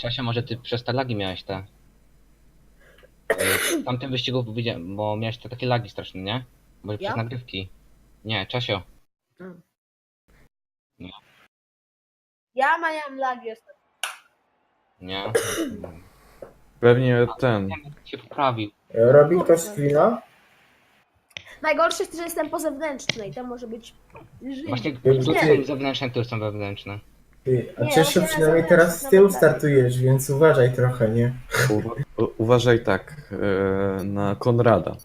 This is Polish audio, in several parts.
Czasie, może ty przez te lagi miałeś te. W tamtym wyścigu widziałem, bo miałeś te takie lagi straszne, nie? Bo Ja? przez nagrywki. Nie, Czasio. Ja miałem lag jeszcze. Nie? Pewnie ten. Nie, no, się poprawił. Robi ktoś screena? Najgorsze jest, że jestem po zewnętrznej, to może być. Właśnie Nie. tu są zewnętrzne, tu są wewnętrzne. Ty, a Nie, przynajmniej nie teraz z tyłu znam. startujesz, więc uważaj trochę, nie? U, u, uważaj tak, e, na Konrada.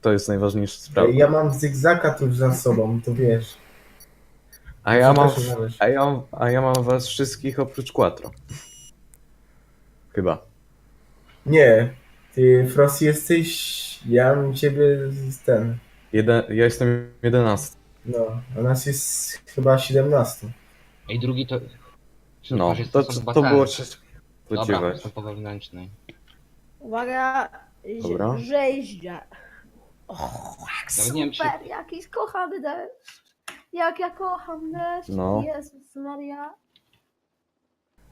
To jest najważniejsza sprawa. Ja mam zygzaka tuż za sobą, to wiesz. A ja mam, nawet. a ja, a ja mam was wszystkich oprócz Quattro. Chyba. Nie, ty Frost jesteś, ja mam ciebie z ten, Jeden, ja jestem jedenasty. no, a nas jest chyba 17. Ej, drugi to... No, to, są to, to te? było. Dobra, Spodziewać. po wewnętrznej. Uwaga, Dobra. O, jak Nawet nie wiem, czy- super, jaki kochany deszcz. Jak ja kocham deszcz. No. Jezus Maria.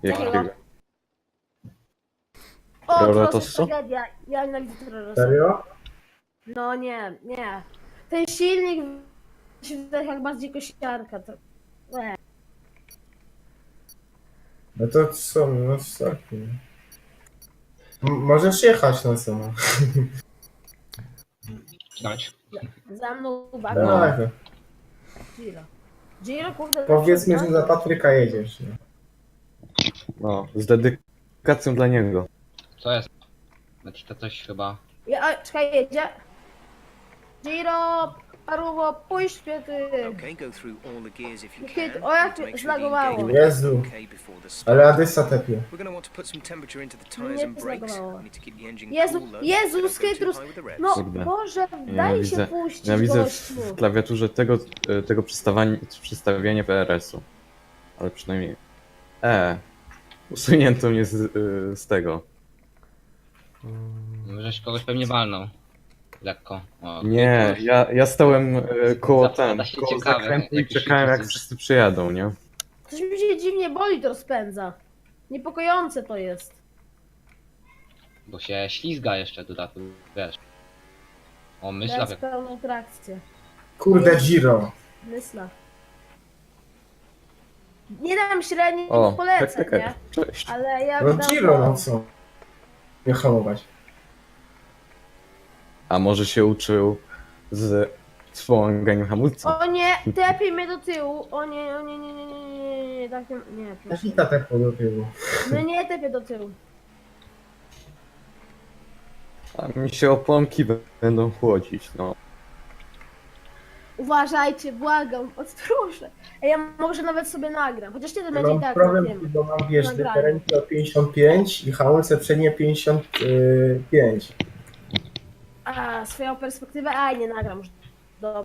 Jakiego? O, to to jest co? tragedia. Ja nienawidzę terroryzmu. Serio? No nie, nie. Ten silnik się wydaje jak bardziej kosiarka. To... Nie. No to co, no sorki. M- Możesz jechać na samo. Dać. Za mną uwaga. No. Tak, Giro. Giro, kurde. powiedzmy, że za Patryka jedziesz. Nie? No, z dedykacją dla niego. Co jest? Znaczy to coś chyba... Ja, a, czekaj, jedzie. Giro, paruwo, pójść mnie ty. Okay, go through all the gears if you Kiedy- can. o, jak to zlagowało. Jezu. is okay before the start. Ale Adysa tepie. We're going to want to put some temperature into the tyres Nie and brakes. zlagowało. Need to keep the engine Jezu, cool, though, Jezu, so don't go too Skytrus, high with the revs. No Kurde. Boże, Ja daj widzę- się puścić Ja widzę w, gościu. w klawiaturze tego, e, tego przestawienia PRS-u. Ale przynajmniej. E. Usunięto mnie z, e, z tego. Żeś kogoś pewnie walnął. Lekko. O, Nie, ja, ja stałem e, koło Zapada ten, się koło ciekawe, zakrętu i czekałem jak wszyscy- przyjadą, nie? Coś mi się dziwnie boli to rozpędza. Niepokojące to jest. Bo się ślizga jeszcze w dodatku, wiesz. O, myśla Teraz jak... pełną trakcję. Kurde, Giro. Mysla. Nie dam średnich O, tak, poleceń, tak, nie? tak. Cześć. Ale jak No dam Giro, no co? Nie hamować. A może się uczył z wspomaganiem hamulca? O nie, tepij mnie do tyłu. O nie, o nie, nie, nie, nie, nie, nie, nie, tak nie, nie, proszę. Jaki tepł do tyłu? No nie tepię do tyłu. A mi się oponki będą chłodzić, no. Uważajcie, błagam. Ej, ja może nawet sobie nagram, chociaż nie to będzie i Mam tak problem, na tym. bo mam wiesz, dyferencjał 55 i hamulce przednie 55. A, swoją perspektywę, aj, nie nagram już. Dobra.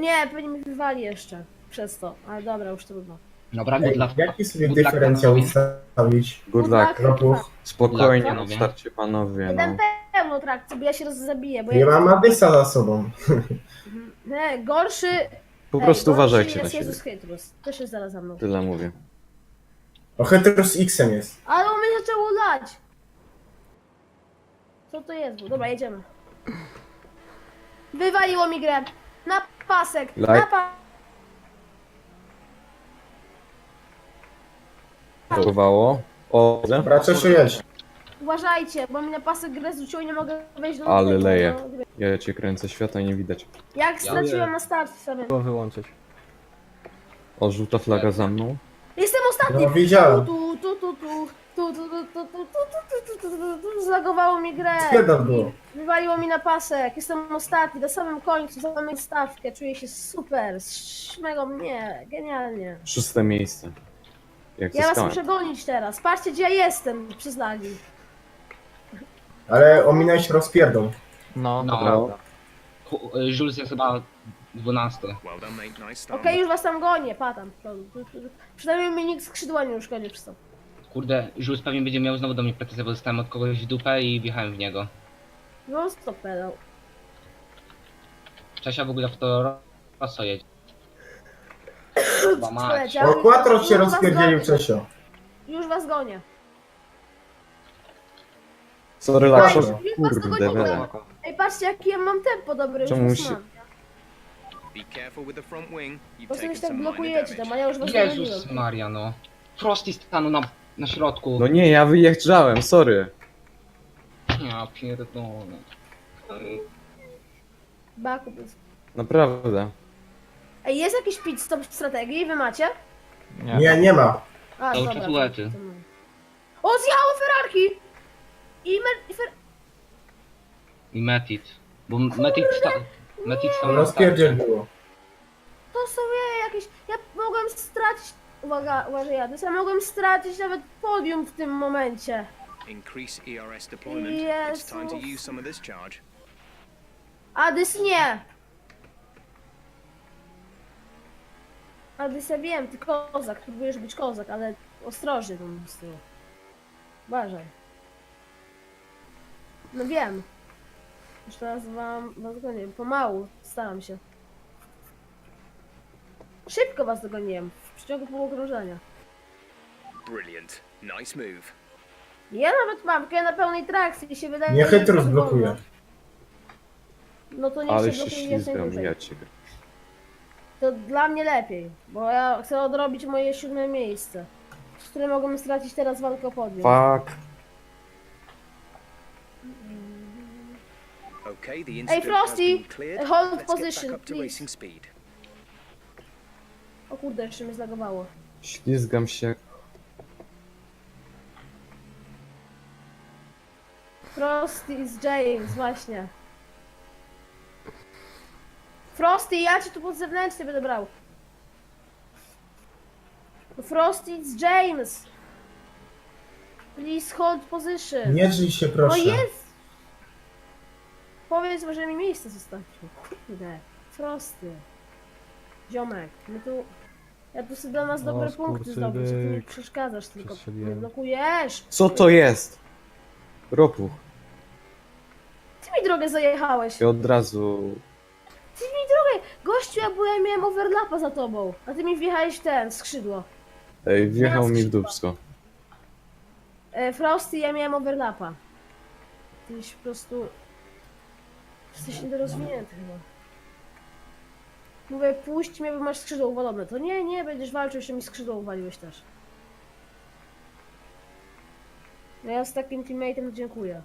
Nie, pewnie mi wywali jeszcze przez to, ale dobra, już trudno. Dobra, Ej, good luck. jaki sobie good luck dyferencjał panowie. ustawić? Good Good luck. Kroków. Spokojnie Good na luck, starcie, panowie, no. pełną trakcję, bo ja się zabiję, bo Ja mam Adysa za sobą. Nie, gorszy... Po Ej, prostu gorszy uważajcie na jest siebie. Jezus Chytrus, też jest zaraz za mną. Tyle mówię. O, Heterus X-em jest. Ale on mnie zaczęło lać! Co to jest? Dobra, jedziemy. Wywaliło mi grę. Na pasek, Laj- na pa... Próbowało. O, Dobra, Czesio jedź. Uważajcie, bo mi na pasek grę zrzuciło i nie mogę wejść do Ale do- leje. do gry. ja cię kręcę światła i nie widać. Jak straciłem na start sobie. Było wyłączyć. O, żółta flaga za mną. Jestem ostatni! No, widziałem. Tu, tu, tu, tu, tu, tu, tu, tu, tu, tu, tu, tu, tu, tu, tu, Zlagowało mi grę. Było? Wywaliło mi na pasek. Jestem ostatni, na samym końcu, zamykam stawkę. Czuję się super. Śmego mnie, genialnie. Szóste miejsce. Jak Ja was zyskałem. muszę gonić teraz. Patrzcie, gdzie ja jestem przez lagi. Ale ominąłeś rozpierdol. No, No. to prawda. Ku- y, Jules jest chyba 12. Well done, mate. Nice start. Okej, już was tam gonię, patam. Przynajmniej mi nikt skrzydła nie uszkodził przez to. Kurde, Jules pewnie będzie miał znowu do mnie pretensje, bo dostałem od kogoś w dupę i wjechałem w niego. No stop pedał. Czasia w ogóle w to roso jedzie. Chyba mać. O, Quattro Już cię was rozpierdzielił gonię. Czesio. Już was gonię. Sorry, już was Kurde, dogoniłem. Ej, patrzcie jaki ja mam tempo dobre, już Czemu was się- mam. Be careful with the front wing. You've taken się tak some minor blokujecie tam, a ja już was dogoniłem. Jezus Maria, no. Frosty stanął na, na środku. No nie, ja wyjeżdżałem, sorry. Ja pierdolę. Baku. bez- Naprawdę. Ej, jest jakiś pit stop w strategii? Wy macie? Nie, nie ma. A, Cały dobra. czas mam. O, zjechało Ferrarki! I mer... i fer... I Metit. Bo Metit sta... Metit stał na Rozpierdziel starcie. było. To są je jakieś... Ja mogłem stracić... Uwaga, uważaj, jadę. Ja mogłem stracić nawet podium w tym momencie. Increase ERS deployment. It's time to use some of this charge. Adys nie! Adys ja wiem, ty kozak, próbujesz być kozak, ale ostrożnie tam z tyłu. Uważaj. No wiem. Już teraz wam was gonię. Pomału, staram się. Szybko was dogoniłem, w przeciągu pół okrążenia. Brilliant. Nice move. Ja nawet mam, tylko ja na pełnej trakcji i się wydaje... Nie że jest wolno. zblokuje. No to niech Ale się się blokuje ślizgam, ja ciebie. To dla mnie lepiej, bo ja chcę odrobić moje siódme miejsce, z którym mogłem stracić teraz walkę o podium. Fuck. Okay, the incident has Frosty, been cleared. hold Let's get position, back up to please. racing speed. O kurde, jeszcze mnie zlagowało. Ślizgam się. Frosty z James, właśnie. Frosty, ja cię tu pod zewnętrznie będę brał. No Frosty z James. Please hold position. Nie drzyj się, No proszę. jest! Powiedz, że mi miejsce zostawił. Kurde. Frosty. Ziomek, my tu... Ja tu sobie dla nas O, dobre punkty zdobyć, a ty mi skurczybyk. przeszkadzasz tylko. Nie blokujesz! Co to jest? Ropuch. Ty mi drogę zajechałeś! I od razu... Ty mi drogę! Gościu, ja byłem, miałem overlapa za tobą, a ty mi wjechałeś w ten, skrzydło. Ej, wjechał mi w dupsko. E, Frosty, ja miałem overlapa. Tyś po prostu... Jesteś niedorozwinięty chyba. Mówię, puść mnie, bo masz skrzydło uwalone. To nie, nie, będziesz walczył, jeszcze mi skrzydło uwaliłeś też. No ja z takim teammateem dziękuję.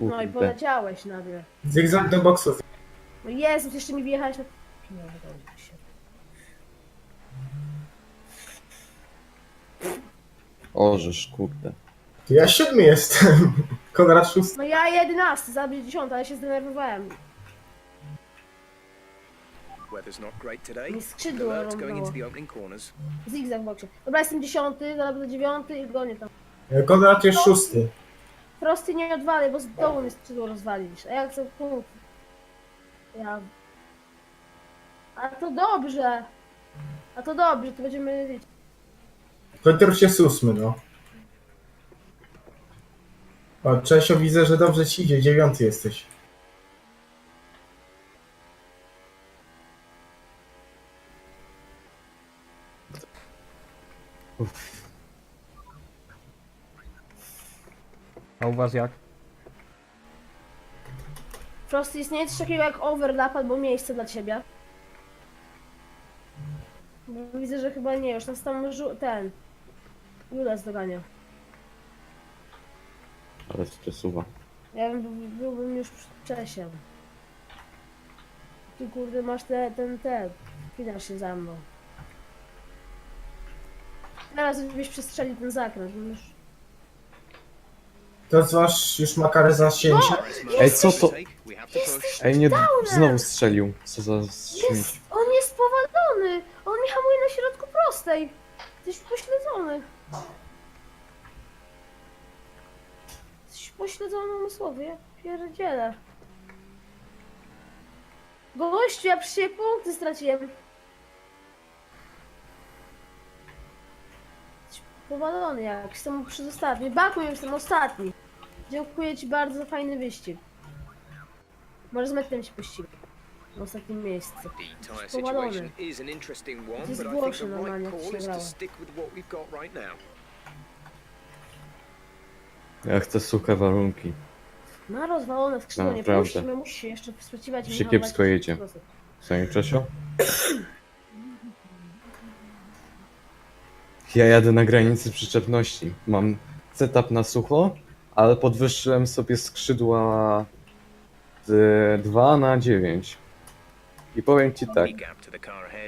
No i poleciałeś nagle. Zygzak do boksów. No Jezus, jeszcze mi wjechałeś na... Mi się. Orzesz, kurde. To ja siódmy jestem. Konrad szósty. No ja jedenasty, zabić dziesiąty, ale się zdenerwowałem. Weather's not great today. Mi skrzydło Alerts going rąbało. into the opening corners. Zigzag w boksie. Dobra, jestem dziesiąty, zaraz będę dziewiąty i gonię tam. Konrad jest szósty. Prosty nie odwalę, bo z dołu mi skrzydło rozwalisz. A ja chcę punkt. Ja... A to dobrze. A to dobrze, to będziemy wiedzieć. Kończysz jest ósmy, no. O, Czesio, widzę, że dobrze ci idzie. Dziewiąty jesteś. A u was jak? Prosty istnieje coś takiego jak overlap albo miejsce dla ciebie. Bo Widzę, że chyba nie, już nas tam żu- ten. Jules dogania. Ale przesuwa. Ja bym, byłbym już Czesiem. Ty kurde masz te, ten, ten. Pinasz się za mną. Teraz byś przestrzelił ten zakręt. bym Już... To zważ już ma karę za sięcie. RS mode Ej, co to? Ej, mnie znowu strzelił. Co za. Jest, on jest powalony! On mi hamuje na środku prostej! Jesteś pośledzony. Jesteś pośledzony umysłowy, ja pierdzielę. Gościu, ja przy punkty straciłem. Powalony jak, jestem przedostatni. Bakuję, jestem ostatni. Dziękuję ci bardzo za fajny wyścig. Może z metem się pościgam. na ostatnim miejscu. Powalony. To jest głośno normalnie, jak się grało. Ja chcę suche warunki. Ma rozwalone skrzydło, nie Naprawdę. puścimy, musi się jeszcze sprzeciwiać i Się kiepsko jedzie. po prostu. Co nie Czesio? Ja jadę na granicy przyczepności. Mam setup na sucho, ale podwyższyłem sobie skrzydła z 2 na 9. I powiem ci tak,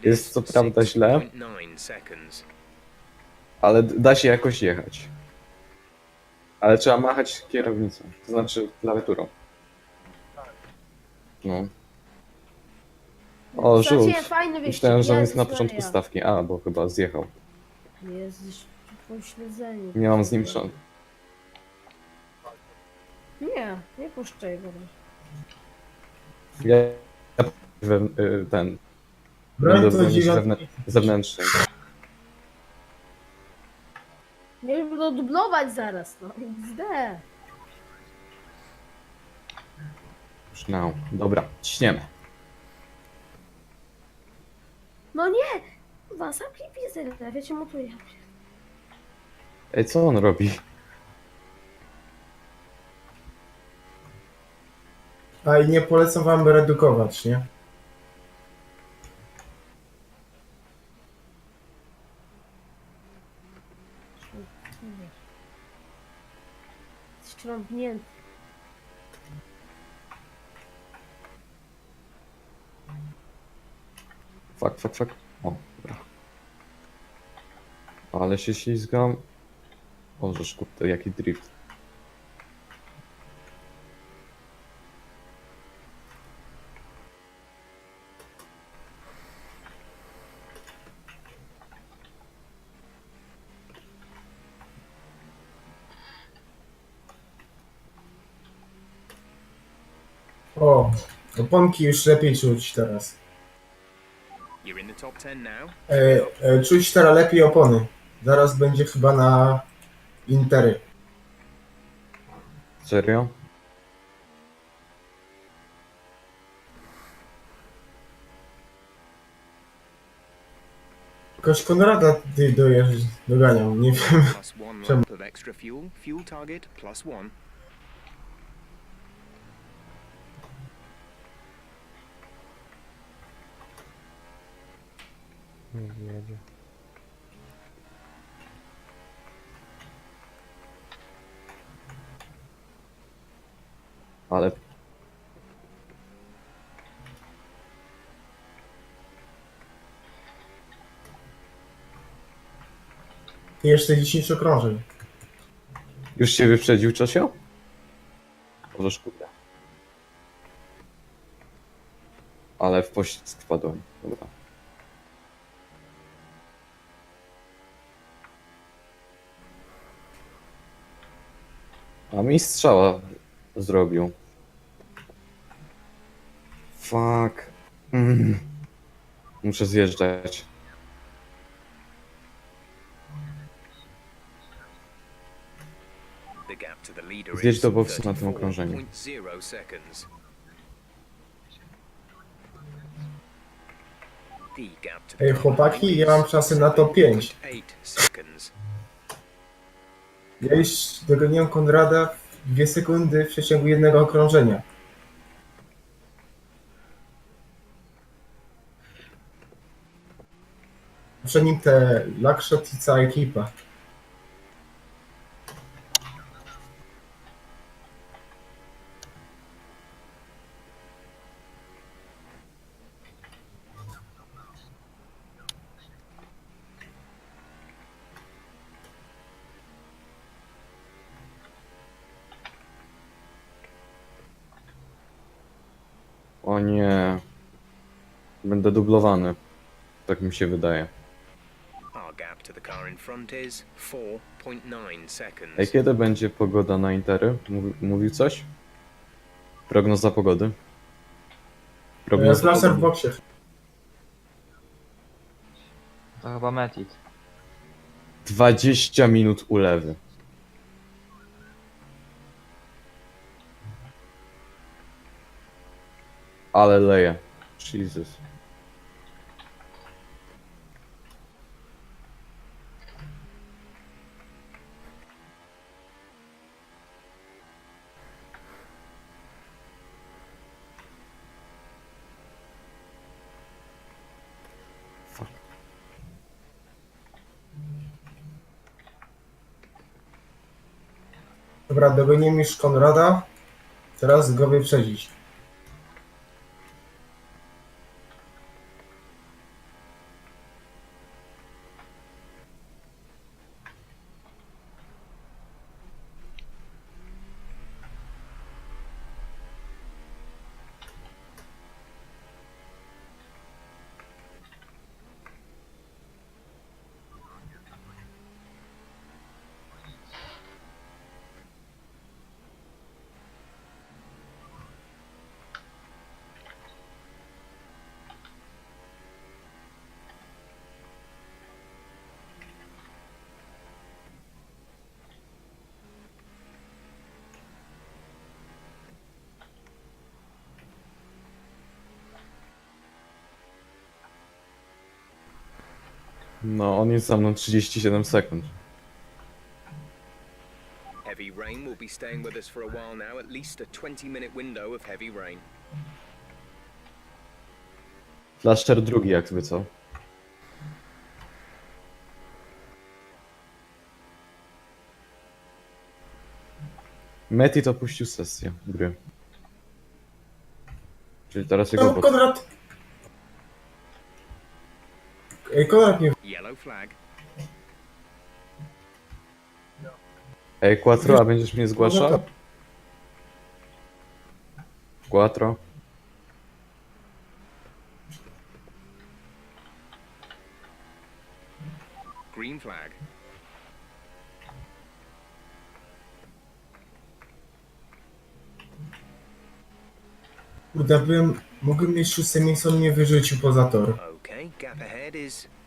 Jest co prawda źle. 6.9 seconds. ale da się jakoś jechać. Ale trzeba machać kierownicą, to znaczy klawiaturą. No. O, fajny wyścig. Myślałem, że on jest Jezus na początku Maria. stawki. A, bo chyba zjechał. Jezus, po śledzeniu. Nie mam z nim szans. Nie, nie puszczaj go. Ja ja we, y, ten będę to bronić dziewiąty. zewnę- zewnętrznej. Nie wiem, to dublować zaraz, no. XD. Już no. Dobra, ciśniemy. No nie! Kurwa, zamknij pizdę, wiecie, mutuję. Ej, co on robi? A i nie polecam wam redukować, nie? Śrąbnięty. Fak, fak, fak. O, dobra. Ale się ślizgam. O, żeż kurde, jaki drift. O, oponki już lepiej czuć teraz. You're in the top 10 now. E, e, czuć teraz lepiej opony. Zaraz będzie chyba na Intery. Serio? Jakoś Konrada ty dojeżdż, doganiam, nie wiem. Plus one Czemu? lap of extra fuel. Fuel target plus one. Ale Jeszcze 10 okrążeń. już się wyprzedził Czesio? Możesz kurde. Ale w poślizg wpadłem. Dobra. A mi strzała zrobił. Fuck. Mm. Muszę zjeżdżać. Zjedź do boksu na tym okrążeniu. 34.0 seconds. The gap to the Ej, chłopaki, ja mam czasy na to 5. 7.8 seconds. Ja już dogoniłem Konrada w 2 sekundy w przeciągu jednego okrążenia. Przed nim te Luckshot i cała ekipa. O nie. Będę dublowany. Tak mi się wydaje. Our gap to the car in front is 4.9 seconds. Ej, kiedy będzie pogoda na Intery? Mówi, mówił coś? Prognoza pogody? Prognoza Laser w boksie. To chyba Metit. 20 minut ulewy. Ale leje. Jesus. Dobra, dogonimy już Konrada. Teraz go wyprzedzić. No, on jest za mną 37 sekund. Heavy rain will be staying with us for a while now, at least a 20 minute window of heavy rain. Flasher drugi jakby co. Metit opuścił sesję gry. Czyli teraz jego No. Konrad! Ej, Konrad nie... Yellow flag. Ej, Quattro, a będziesz mnie zgłaszał? Quattro. Green flag. Kurde, byłem... Mogłem mieć szóste miejsce, on mnie wyrzucił poza tor. Okay, gap ahead is 5.5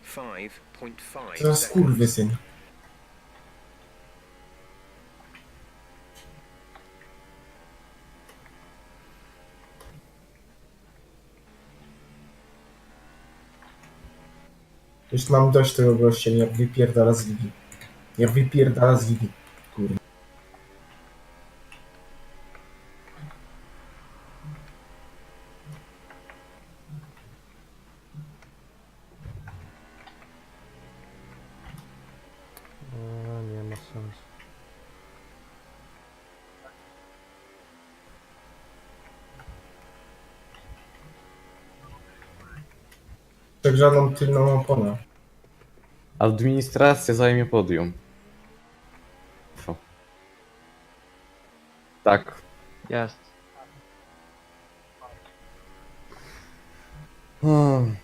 Teraz seconds. kurwysyn. Już mam dość tego gościa, jak wypierdala z ligi. Jak wypierdala z ligi. Przegrzaną tylną oponę. Administracja zajmie podium. Fo. Tak. Jest. Hmm.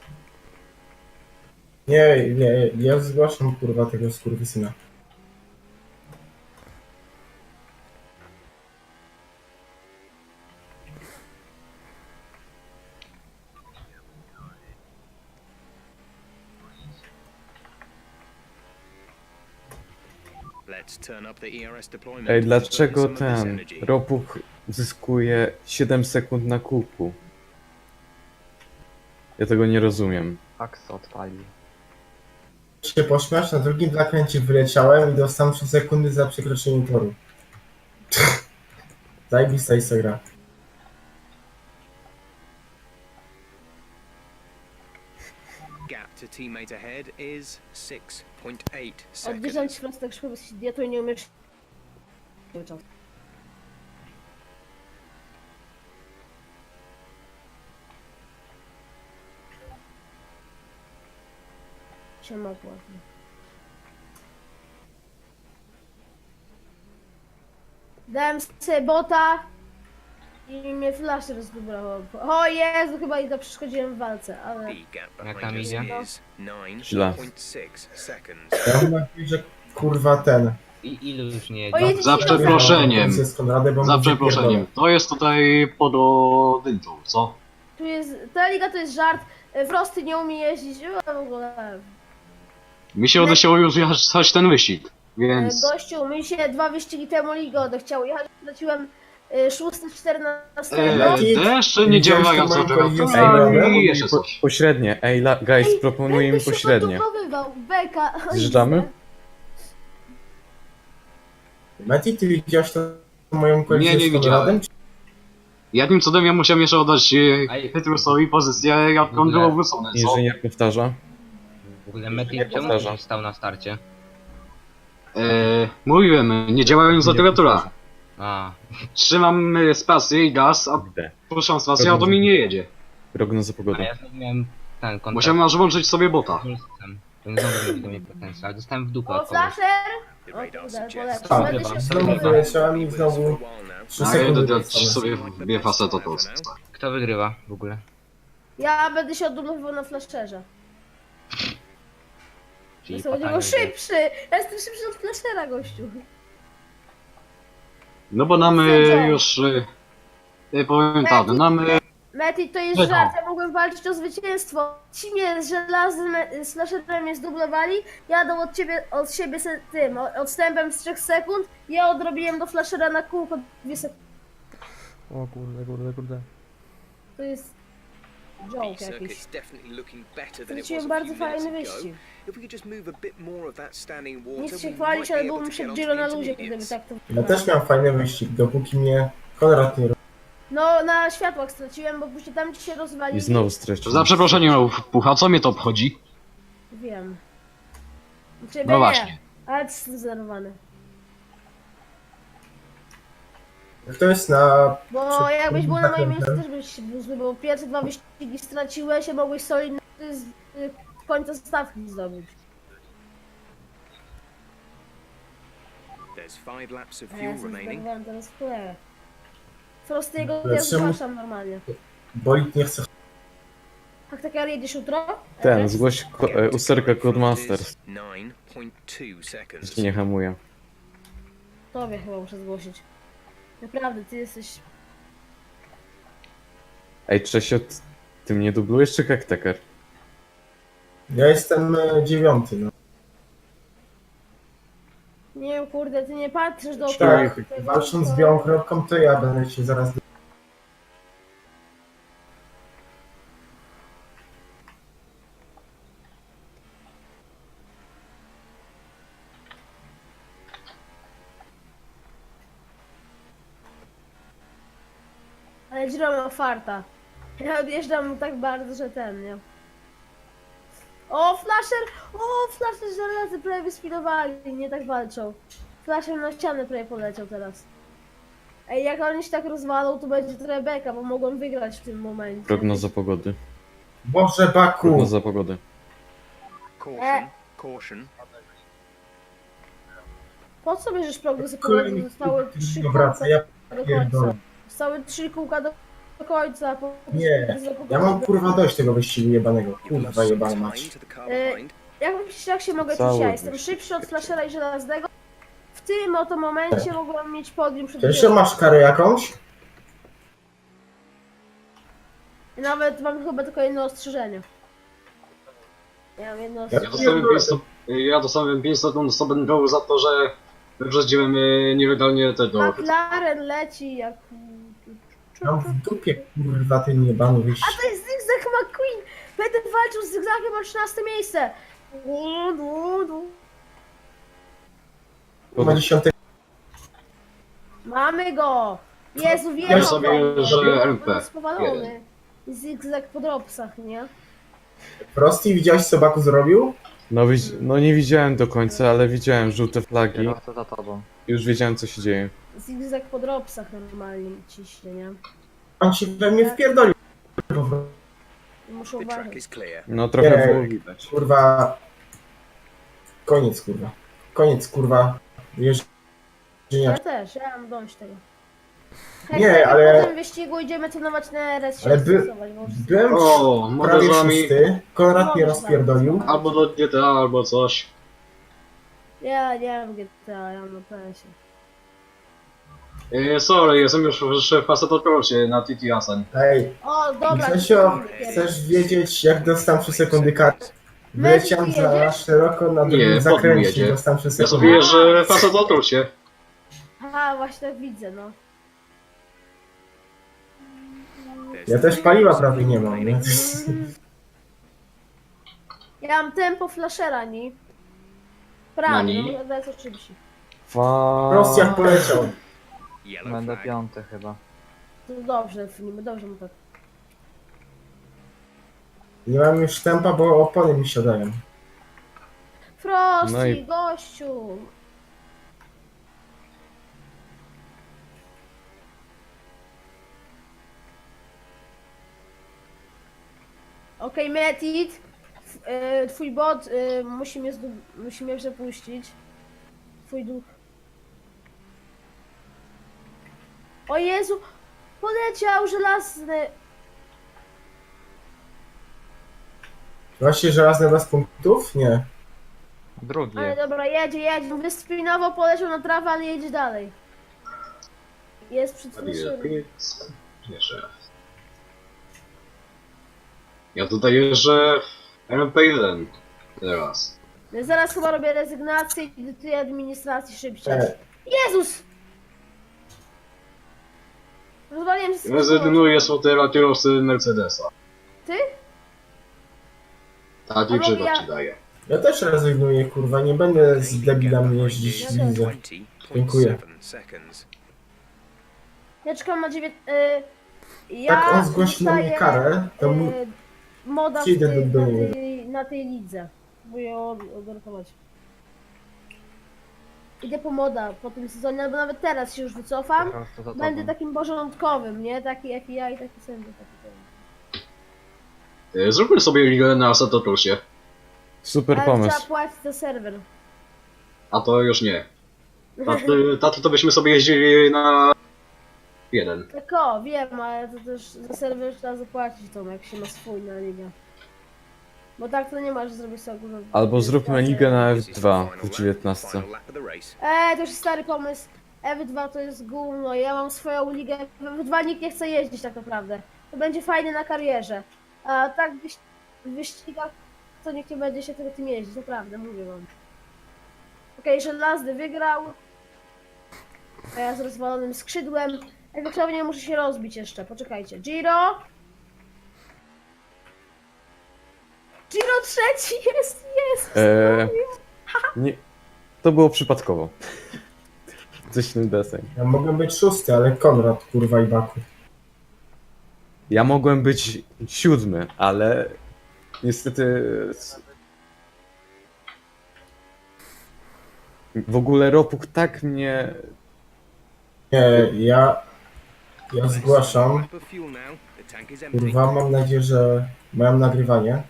Nie, nie, ja zgłaszam kurwa tego skurwysyna. Ej, to dlaczego ten. Ropuch zyskuje 7 sekund na kuku? Ja tego nie rozumiem. Aks odpalił. się pośmiać, na drugim zakręcie wyleciałem i dostałem 3 sekundy za przekroczenie toru. Zajebista jest ta gra. Gap to teammate ahead is 6.8 seconds. Odbierzam ci tak szybko, bo jesteś idiotą i nie umiesz... Cały czas. Siema, ładnie. Dałem sobie bota i mnie flash rozdubrało. O Jezu, chyba i to przeszkodziłem w walce, ale... Jak tam idzie? Źle. 9.6 seconds. Ja mam nadzieję, że kurwa ten. I ilu już nie O, jedzie? Za przeproszeniem. Z Konradem, bo Za przeproszeniem. To jest tutaj pododyntą, co? Tu jest, ta liga to jest żart. E, Frosty nie umie jeździć, e, w ogóle. Mi się odechciało już jechać ten wyścig, E, więc... Gościu, mi się dwa wyścigi temu ligę odechciało jechać, straciłem 6, 14. E, no. deszcze nie działają co teraz. Sailorem? I jeszcze Po, coś. pośrednie. Ej, la, guys, proponuję im Będę się pośrednie. odblokowywał, Beka. Zjeżdżamy? Mati, ty widziałeś to moją kolizję Nie, nie z Konradem? Jakim cudem ja musiałem jeszcze oddać Ej. e, Petrusowi pozycję, jak on było wysłane, co? Inżynier powtarza. W ogóle Meti, Nie czemu powtarzam. ty stał na starcie? E, mówiłem, nie działają zatyratura. A, Trzymam e, spację i gaz, a D. puszczam spację, a to mi nie jedzie. Prognoza a pogody. ja znowu miałem ten kontakt Musiałem aż włączyć sobie bota. z. To nie znowu mieli do mnie pretensje, ale dostałem w dupę O, od kogoś. flasher! O kurde. A, Będę się znowu wyleciała mi znowu 3 A ja sekundy. idę dać dostanę. sobie dwie facety to. Kto wygrywa w ogóle? Ja będę się odblokowywał na flasherze. Czyli Jestem od niego szybszy! Ja jestem szybszy od flashera, gościu. No bo nam e, już... E, powiem tak, nam... E, Meti, to jest Czekam. żart, ja mogłem walczyć o zwycięstwo. Ci mnie z żelaznym e, z flasherem mnie zdublowali, jadą od ciebie, od siebie se, tym, o- odstępem z 3 sekund, ja odrobiłem do flashera na kółko 2 sekundy. O kurde, kurde, kurde. To jest joke jakiś. Circuit's definitely looking better than it Straciłem was a bardzo fajny wyścig. If we could just move a bit more of that standing water, Nic się we chwalić, might ale be byłbym able to przed get Giro na luzie, gdyby tak to Ja też miałem fajny wyścig, dopóki mnie Konrad nie No, na światłach straciłem, bo później tam ci się rozwali. I znowu stracił. za przeproszeniem, no, pucha, co mnie to obchodzi? Wiem. Ciebie No nie, właśnie. ale jestem zdenerwowany. Kto jest na... Bo jakbyś był na moim miejscu, też byś się bluzny, bo pierwsze dwa wyścigi straciłeś, a mogłeś solidny z y, końca stawki zdobyć. There's five laps of A ja fuel jestem remaining. Prostiego Ale ja czemu- zgłaszam normalnie. Bolid nie chce... Tak, tak, ale jedziesz jutro? Ten, zgłoś ko- e, usterkę Codemasters. 9.2 seconds. Jeśli nie hamuje. Tobie chyba muszę zgłosić. Naprawdę, ty jesteś... Ej, Czesio, ty mnie dublujesz czy Hekteker? Ja jestem e, dziewiąty, no. Nie wiem, kurde, ty nie patrzysz do Tak, walcząc z białą kropką, to ja będę cię zaraz... Ale Giro ma farta. Ja odjeżdżam tak bardzo, że ten, nie? O, Flasher! O, Flasher żelazy prawie wyspinowali, nie tak walczą. Flasher na ścianę prawie poleciał teraz. Ej, jak oni się tak rozwalą, to będzie trochę beka, bo mogłem wygrać w tym momencie. Prognoza pogody. Boże, Baku! Prognoza pogody. Caution, caution. Po co bierzesz prognozę Kolejny pogody? Zostały trzy kółka wraca, ja do końca. pierdolę. Zostały trzy kółka do do końca. po- Nie, Ja mam kurwa dość tego wyścigu jebanego. Kurwa jebana mać. E. Jak myślisz, jak się mogę czuć ja? Jestem szybszy od Flashera i Żelaznego. W tym oto momencie mogłam mieć podium przed To jeszcze masz karę jakąś? I Nawet mam chyba tylko jedno ostrzeżenie. Ja mam jedno Ja ostrzeżenie. dostałem 5 sekund, ja dostałem 5 sekund stop go za to, że wyprzedziłem e, nielegalnie tego. McLaren leci jak... Mam w dupie kurwa ten jebany wyścig. A to jest Zygzak McQueen! Będę walczył z Zygzakiem o 13 miejsce! Du, du, du. Dziesiąte... Mamy go! Jezu, Ja wierzę sobie, że LP. Spowalony. Zygzak po dropsach, nie? Prosty, widziałeś co Baku zrobił? No, widz- no nie widziałem do końca, ale widziałem żółte flagi. Kierowca za tobą. Już wiedziałem co się dzieje. Zygzak po dropsach normalnie ciśnie, nie? On się we mnie wpierdolił. Muszę The track uważać. is clear. No trochę Nie. było widać. Kurwa... Koniec kurwa. Koniec kurwa. Jeżdżenia. Ja też, ja mam dość tego. Nie, Jak ale- Po tym wyścigu idziemy trenować na RS Ale by- stosować, bo Byłem O, prawie modelami szósty. Konrad mnie rozpierdolił. albo do GTA, albo coś. Ja nie mam GTA, ja mam na PS-ie. E, sorry, jestem już w facetoprocie na TT Asen. Ej, O, dobra. Grzesio, to- chcesz wiedzieć jak dostałem 3 sekundy kart? Wleciałem za szeroko na drugim zakręcie i dostałem 3 Ja sekundy. sobie jeżdżę facetoprocie. Aha, właśnie tak widzę, no. Ja też paliwa prawie nie mam, nie? Ja mam tempo flashera, nie? Prawie, Nani? no to jest oczywiście. Fa... Rosjak poleciał. Yellow Będę flag. piąty chyba. To dobrze, filmy, dobrze mu tak. Nie mam już tempa, bo opony mi siadają. Frosty, No i- gościu! Okej, Metit, F- e, twój bot e, musi mnie, zdu- musi mnie przepuścić. Twój duch. O Jezu, poleciał żelazny. Właśnie żelazne bez punktów? Nie. Drugi. Ale dobra, jedzie, jedzie. Wyspinowo poleciał na trawę, ale jedzie dalej. Jest przed. Nie, szef. Ja tutaj jeżdżę MP1 teraz. Ja zaraz chyba robię rezygnację i do tej administracji szybciej. E, Jezus! Rozwaliłem się z Rezygnuję z fotela kierowcy Mercedesa. Ty? Tak A i przykład mogę ja- ci daję. ja też rezygnuję, kurwa, nie będę z debilami jeździć w lidze. 20.7 seconds. Ja czekam na dziewięć... Y, ja Jak on zgłosi na mnie karę, to mu... moda w przyjdę tej, do na, tej, na tej lidze. Próbuję od- odratować. Idę po moda po tym sezonie, albo nawet teraz się już wycofam. Teraz to za Będę takim porządkowym, nie? Taki jak ja i taki sędzia. Taki ten. E, Zróbmy sobie ligę na Asatotursie. Super Ale pomysł. trzeba płacić za serwer. A to już nie. Taty, taty to byśmy sobie jeździli na... Jeden. Tak o, wiem, ale to też za serwer trzeba zapłacić tą, jak się ma swój na ligę. Bo tak to nie masz zrobić sobie. Albo zróbmy ligę na This is the F2 final w lap, 19. final lap of the race. Eee, to już stary pomysł. F2 to jest gówno, ja mam swoją ligę. W F2 nikt nie chce jeździć tak naprawdę. To będzie fajne na karierze. A tak w, wyś- w wyścigach to nikt nie będzie się tego tym jeździć, naprawdę, mówię wam. Okej, żelazny wygrał. A ja z rozwalonym skrzydłem. Efektownie muszę się rozbić jeszcze, poczekajcie. Giro! Giro trzeci jest, jest! Eee, nie, to było przypadkowo. Coś ten deseń. Ja mogę być szósty, ale Konrad, kurwa i Baku. Ja mogłem być siódmy, ale niestety w ogóle Ropuk tak mnie Nie, ja... Ja zgłaszam. Kurwa, mam nadzieję, że mają nagrywanie.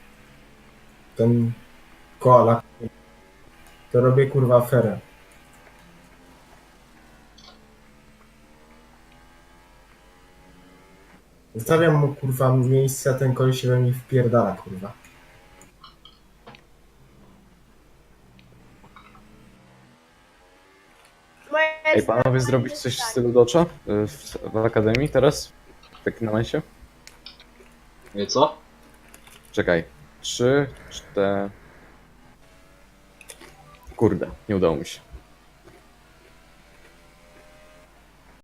Ten koala. To robię kurwa aferę. Zostawiam mu kurwa miejsce, a ten koleś się we mnie wpierdala kurwa. Ej, panowie, zrobić coś w stylu docza y, w, w akademii teraz? W takim momencie? E, Co? Czekaj. Trzy, cztery... Kurde, nie udało mi się.